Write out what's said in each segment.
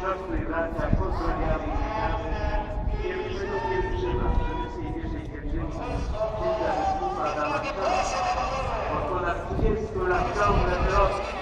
Siostry i bracia, pozdrawiamy i witamy pierwszego pielgrzyma z tradycji pierwszej pielgrzymki księdza biskupa Adama Szczotka. Od ponad 20 lat ciągle drogi.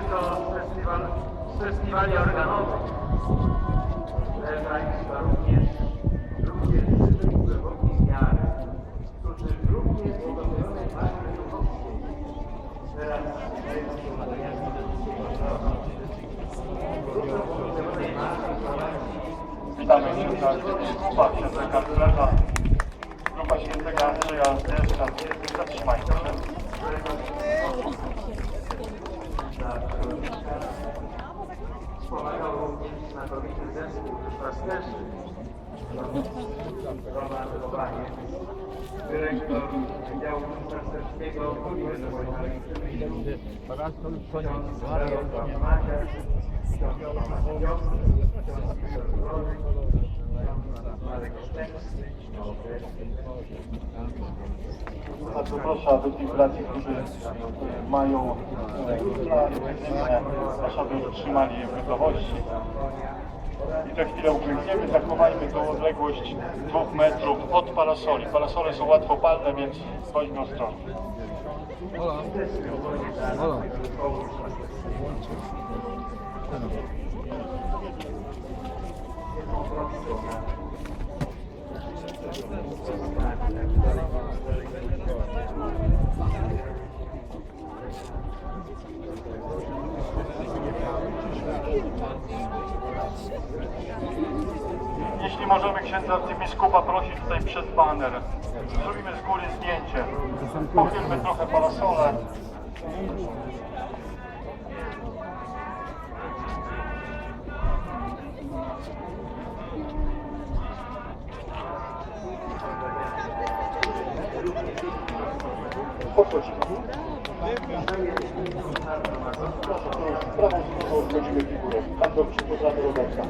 tylko z, festiwal, z festiwali organowych. Leżajska również ludzie żyli głębokiej wiary, którzy również błogosławionej Matce Duchowskiej. Teraz błogosławionej Matki prowadzi Witamy księdza arcybiskupa, księdza kanclerza, grupa świętego Andrzeja Zdeszcza. Zatrzymajcie się. Pomagał również znakomity zespół pasterzy. Roman dyrektor Wydziału Pasterskiego Uniwersytetu. Ksiądz Jarosław Maciak, ksiądz Tomasz Piotr Bardzo proszę, aby tych braci, którzy mają proszę, aby utrzymali gotowości. I za chwilę uklękniemy, zachowajmy tą odległość dwóch metrów od parasoli. Parasole są łatwopalne, więc bądźmy ostrożni. Jeśli możemy księdza arcybiskupa prosić tutaj przed baner. Zrobimy z góry zdjęcie. Pochylmy trochę parasole. Podchodzimy. Prawą stroną obchodzimy figurę. Tam do przypoznamy rodowca.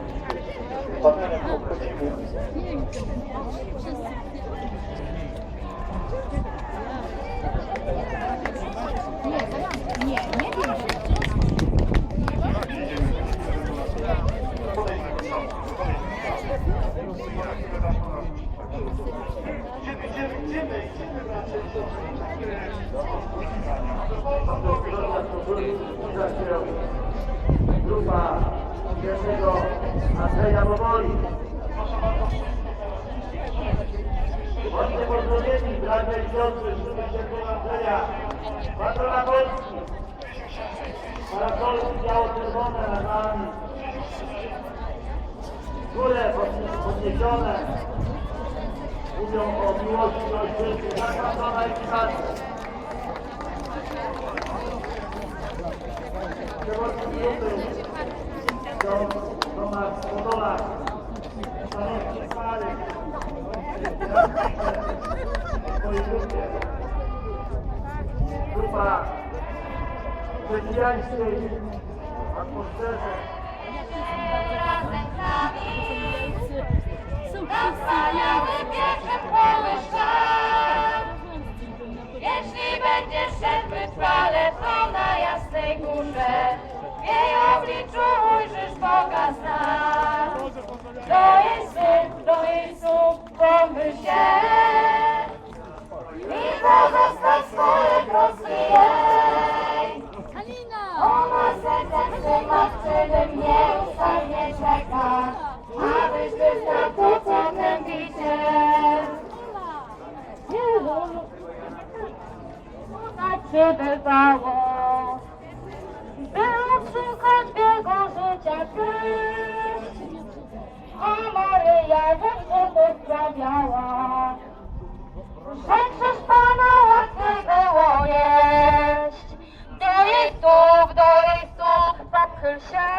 Partnerem obchodzimy. Nie, nie pierwszy. Grupa pierwszego Andrzeja Boboli. Bądźcie pozdrowieni, bracia i siostry, żeby świętego Andrzeja, patrona Polski. Parasolki biało-czerwone nad nami. Góre podniesione. Mówią o Na wspaniałym wieczem połyszczam. Jeśli będziesz szedł wytrwale, to na jasnej górze w jej obliczu ujrzysz Boga znak. To jest syn, to jest słup, pomyśl się i Tak przybywało, by odsłuchać w jego życia treść. A Maryja zawsze pozdrawiała, że przez Pana łatwiej było jeść. Do stóp, do stóp, pochyl się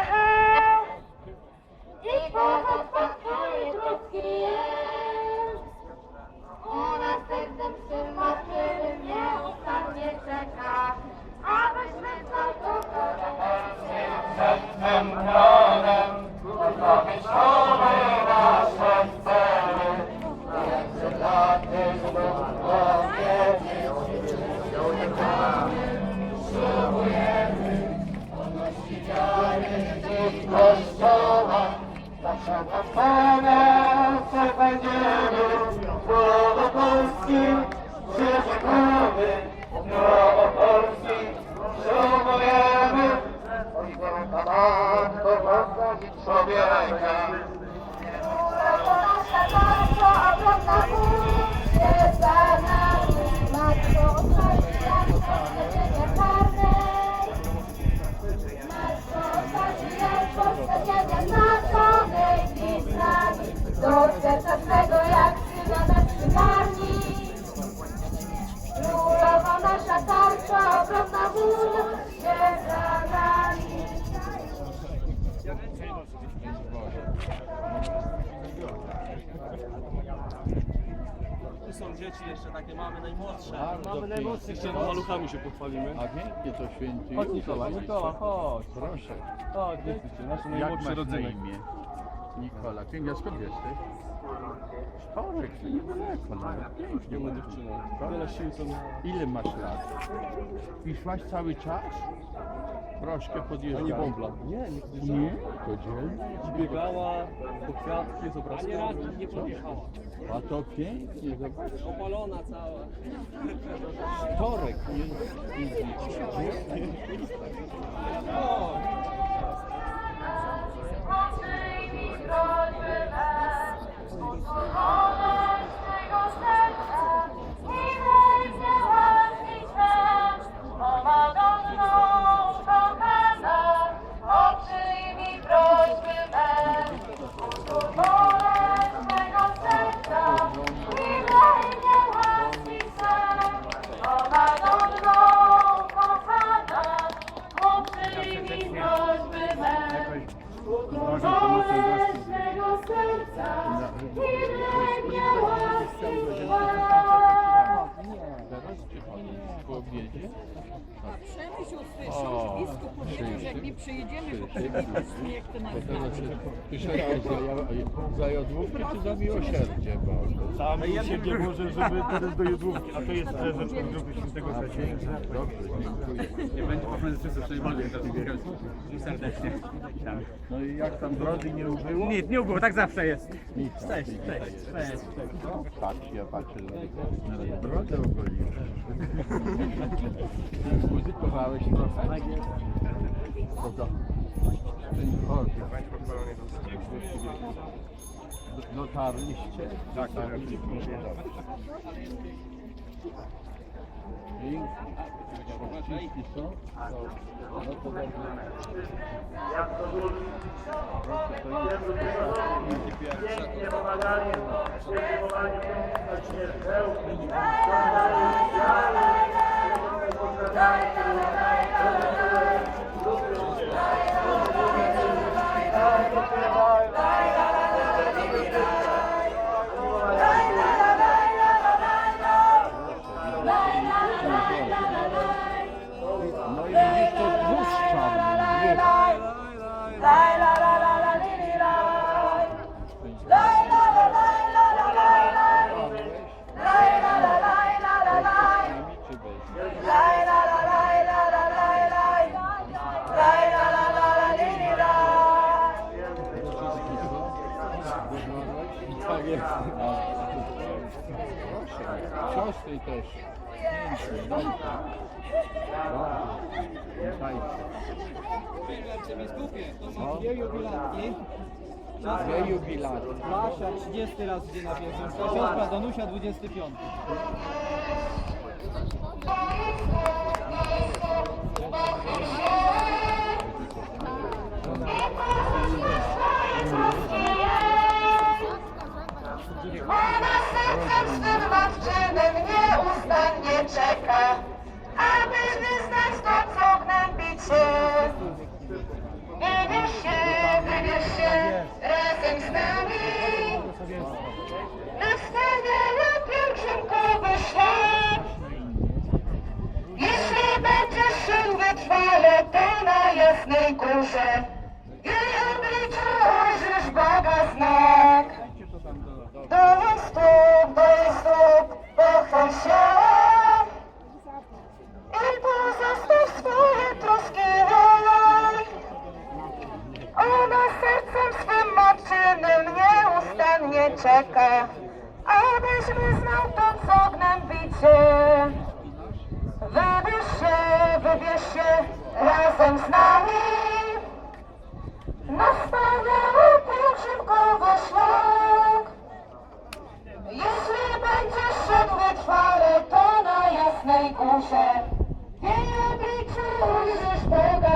Dzieci jeszcze takie mamy najmłodsze. Bardzo pięknie. Jeszcze maluchami się pochwalimy. A pięknie to święty Chodź. Nikola, Nikola, chodź. Proszę. Chodź, jesteście, nasz Jak najmłodszy masz na imię? Nikola. Pięknie, a skąd jesteś? Sztorek, to niedaleko nawet. Pięknie. Piękna ładnie. dziewczyna. Tyle sił co miała. Ile masz lat? I szłaś cały czas? Troszkę A podjeżdżasz. nie bąbla. Nie, nie podjeżdżała. Nie? To dzielnie. Biegała po kwiatki z obrazkami. nie podjechała. A to pięknie, zobacz. Opalona cała. Sztorek, nie? Oczyj koło wiedzie. A Przemyśl usłyszał, że biskup powiedział, że jak nie przyjedziemy, bo przywitać śmiech, to nas To znaczy, przyszedł za, za jodłówkę czy za miłosierdzie Boże? Sam siebie Boże, żeby teraz do Jodłówki, a to jest prezent od grupy Świętego Zacięcia. Dobrze, dziękuję. Nie będzie po prostu coś wolniej, to serdecznie. No i jak tam drodzy nie ubyło? Nic, nie ubyło, tak zawsze jest. Nic. Cześć, cześć, cześć. Tak Patrz, ja patrzę na drodze ogólnie na brodę ogoliłem. Muzykowałeś trochę? To to. Ten chodź. Dotarliście? Tak, tak. Pięknie. Pociski są? No to dobrze. Jak to było? Pięknie pomagali, pięknie na śmiertelki. No siostry też. Pięknie. Witajcie. No. Dwie jubilatki. Dwie jubilaty. Basia 30 raz idzie na pierwszym. Siostra Danusia 25. Ona sercem swym matczynym nieustannie czeka, aby wyznać to, co gnębi cię. Wybierz się, wybierz się razem z nami. Na wspaniały pielgrzymkowy szlak. Jeśli będziesz szedł wytrwale, to na jasnej górze jej obliczu ujrzysz Boga znak. Do jej czeka, abyś wyznał to, co gnębi cię. Wybierz się, wybierz się razem z nami na wspaniały pielgrzymkowy szlak. Jeśli będziesz szedł wytrwale, to na jasnej górze jej obliczu ujrzysz Boga.